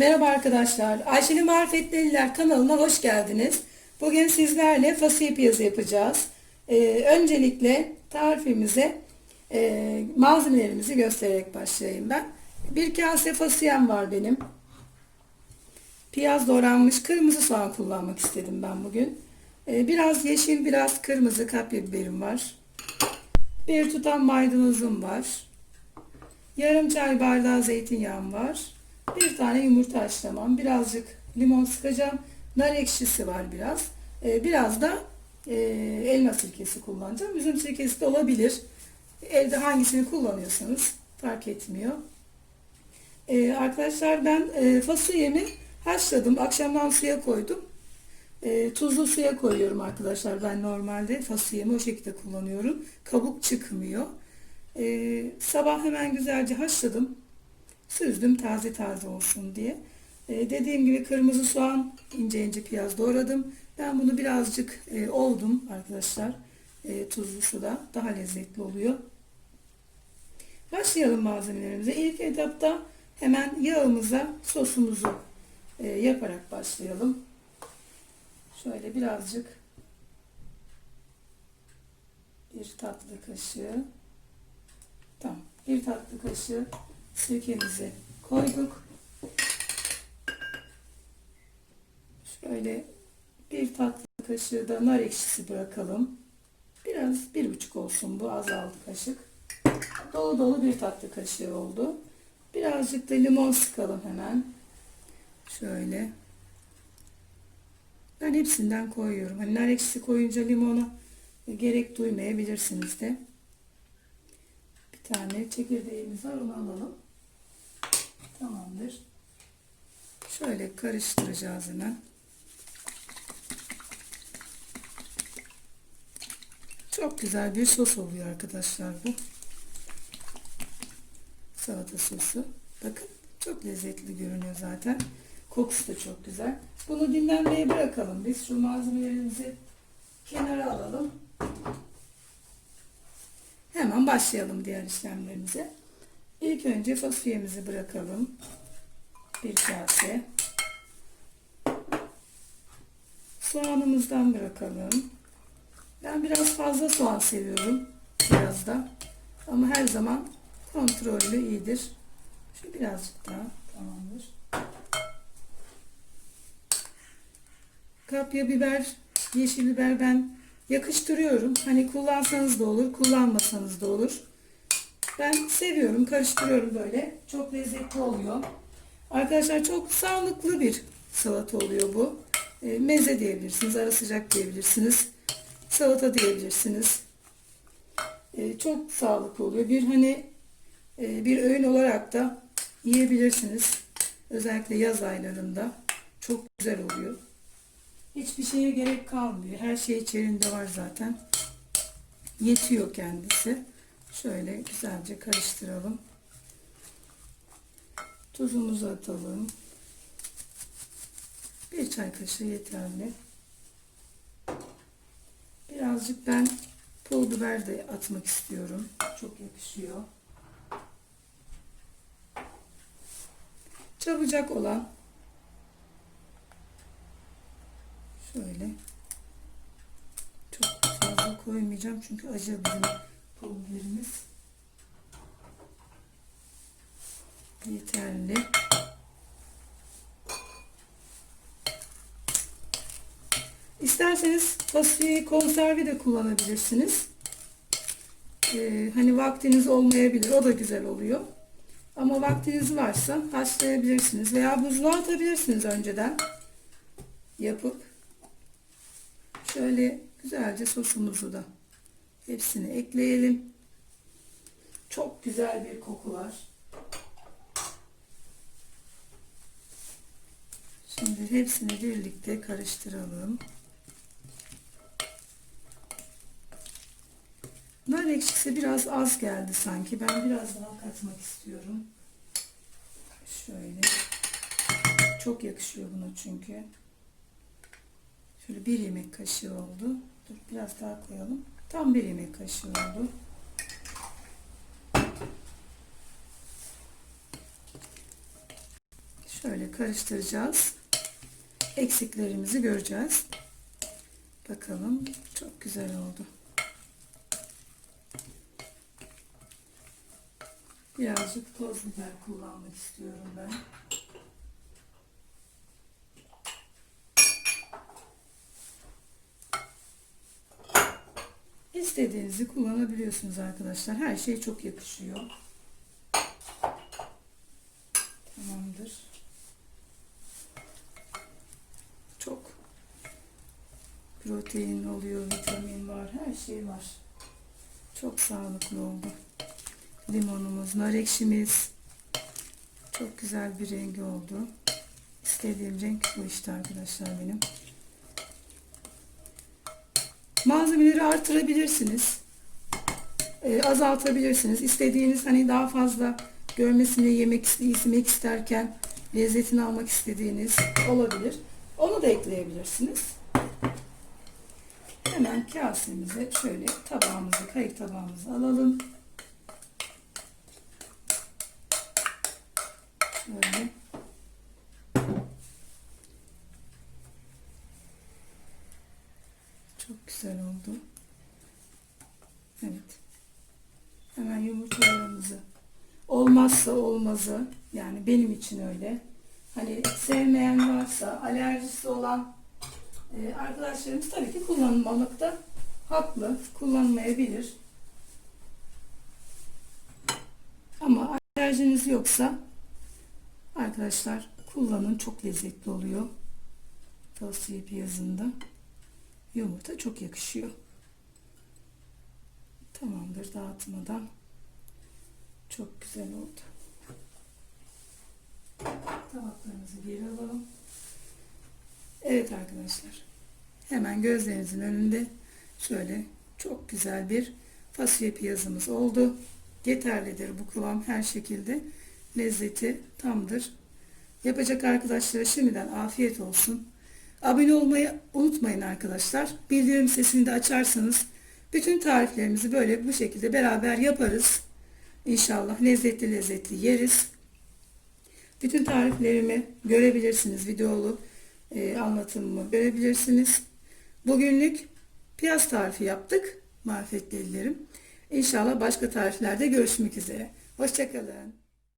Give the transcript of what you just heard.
Merhaba arkadaşlar. Ayşe'nin Marifetleriler kanalına hoş geldiniz. Bugün sizlerle fasulye piyazı yapacağız. Ee, öncelikle tarifimize e, malzemelerimizi göstererek başlayayım ben. Bir kase fasulyem var benim. Piyaz doğranmış kırmızı soğan kullanmak istedim ben bugün. Ee, biraz yeşil biraz kırmızı kapya biberim var. Bir tutam maydanozum var. Yarım çay bardağı zeytinyağım var. Bir tane yumurta haşlamam. Birazcık limon sıkacağım. Nar ekşisi var biraz. Ee, biraz da e, elma sirkesi kullanacağım. Üzüm sirkesi de olabilir. Evde hangisini kullanıyorsanız fark etmiyor. Ee, arkadaşlar ben e, fasulyemi haşladım. Akşamdan suya koydum. E, tuzlu suya koyuyorum arkadaşlar. Ben normalde fasulyemi o şekilde kullanıyorum. Kabuk çıkmıyor. E, sabah hemen güzelce haşladım. Süzdüm taze taze olsun diye. E, dediğim gibi kırmızı soğan ince ince piyaz doğradım. Ben bunu birazcık e, oldum arkadaşlar. E, tuzlu suda daha lezzetli oluyor. Başlayalım malzemelerimize. İlk etapta hemen yağımıza sosumuzu e, yaparak başlayalım. Şöyle birazcık bir tatlı kaşığı tamam bir tatlı kaşığı sirkemizi koyduk. Şöyle bir tatlı kaşığı da nar ekşisi bırakalım. Biraz bir buçuk olsun bu azaldı kaşık. Dolu dolu bir tatlı kaşığı oldu. Birazcık da limon sıkalım hemen. Şöyle. Ben hepsinden koyuyorum. Hani nar ekşisi koyunca limona gerek duymayabilirsiniz de. Bir tane çekirdeğimiz var onu alalım. Tamamdır. Şöyle karıştıracağız hemen. Çok güzel bir sos oluyor arkadaşlar bu. Salata sosu. Bakın çok lezzetli görünüyor zaten. Kokusu da çok güzel. Bunu dinlenmeye bırakalım. Biz şu malzemelerimizi kenara alalım. Hemen başlayalım diğer işlemlerimize. İlk önce fasulyemizi bırakalım. Bir kase. Soğanımızdan bırakalım. Ben biraz fazla soğan seviyorum. Biraz da. Ama her zaman kontrollü iyidir. Şu birazcık daha tamamdır. Kapya biber, yeşil biber ben yakıştırıyorum. Hani kullansanız da olur, kullanmasanız da olur. Ben seviyorum, karıştırıyorum böyle. Çok lezzetli oluyor. Arkadaşlar çok sağlıklı bir salata oluyor bu. E, meze diyebilirsiniz, ara sıcak diyebilirsiniz. Salata diyebilirsiniz. E, çok sağlıklı oluyor. Bir hani e, bir öğün olarak da yiyebilirsiniz. Özellikle yaz aylarında çok güzel oluyor. Hiçbir şeye gerek kalmıyor. Her şey içerisinde var zaten. Yetiyor kendisi. Şöyle güzelce karıştıralım. Tuzumuzu atalım. Bir çay kaşığı yeterli. Birazcık ben pul biber de atmak istiyorum. Çok yakışıyor. Çabucak olan şöyle çok fazla koymayacağım çünkü acı bizim pul biberimiz yeterli. İsterseniz fasulyeyi konserve de kullanabilirsiniz. Ee, hani vaktiniz olmayabilir. O da güzel oluyor. Ama vaktiniz varsa haşlayabilirsiniz veya buzluğa atabilirsiniz önceden yapıp şöyle güzelce sosumuzu da hepsini ekleyelim. Çok güzel bir koku var. Şimdi hepsini birlikte karıştıralım. Nar ekşisi biraz az geldi sanki. Ben biraz daha katmak istiyorum. Şöyle. Çok yakışıyor buna çünkü. Şöyle bir yemek kaşığı oldu. Dur biraz daha koyalım. Tam bir yemek kaşığı oldu. Şöyle karıştıracağız. Eksiklerimizi göreceğiz. Bakalım çok güzel oldu. Birazcık toz biber kullanmak istiyorum ben. İstediğinizi kullanabiliyorsunuz arkadaşlar. Her şey çok yakışıyor. Tamamdır. Çok protein oluyor, vitamin var, her şey var. Çok sağlıklı oldu. Limonumuz, nar ekşimiz. Çok güzel bir rengi oldu. İstediğim renk bu işte arkadaşlar benim. Malzemeleri artırabilirsiniz. Ee, azaltabilirsiniz. İstediğiniz hani daha fazla görmesini yemek yemek isterken lezzetini almak istediğiniz olabilir. Onu da ekleyebilirsiniz. Hemen kasemize şöyle tabağımızı, kayık tabağımızı alalım. Şöyle. Çok güzel oldu. Evet. Hemen yumurtalarımızı olmazsa olmazı yani benim için öyle. Hani sevmeyen varsa alerjisi olan e, arkadaşlarımız tabii ki kullanmamakta haklı. Kullanmayabilir. Ama alerjiniz yoksa arkadaşlar kullanın çok lezzetli oluyor. Tavsiye piyazında. Yumurta çok yakışıyor. Tamamdır dağıtmadan. Çok güzel oldu. Tabaklarımızı geri alalım. Evet arkadaşlar. Hemen gözlerinizin önünde şöyle çok güzel bir fasulye piyazımız oldu. Yeterlidir bu kıvam her şekilde. Lezzeti tamdır. Yapacak arkadaşlara şimdiden afiyet olsun. Abone olmayı unutmayın arkadaşlar. Bildirim sesini de açarsanız bütün tariflerimizi böyle bu şekilde beraber yaparız. İnşallah lezzetli lezzetli yeriz. Bütün tariflerimi görebilirsiniz. Videolu e, anlatımımı görebilirsiniz. Bugünlük piyaz tarifi yaptık. Marifetli ellerim. İnşallah başka tariflerde görüşmek üzere. Hoşçakalın.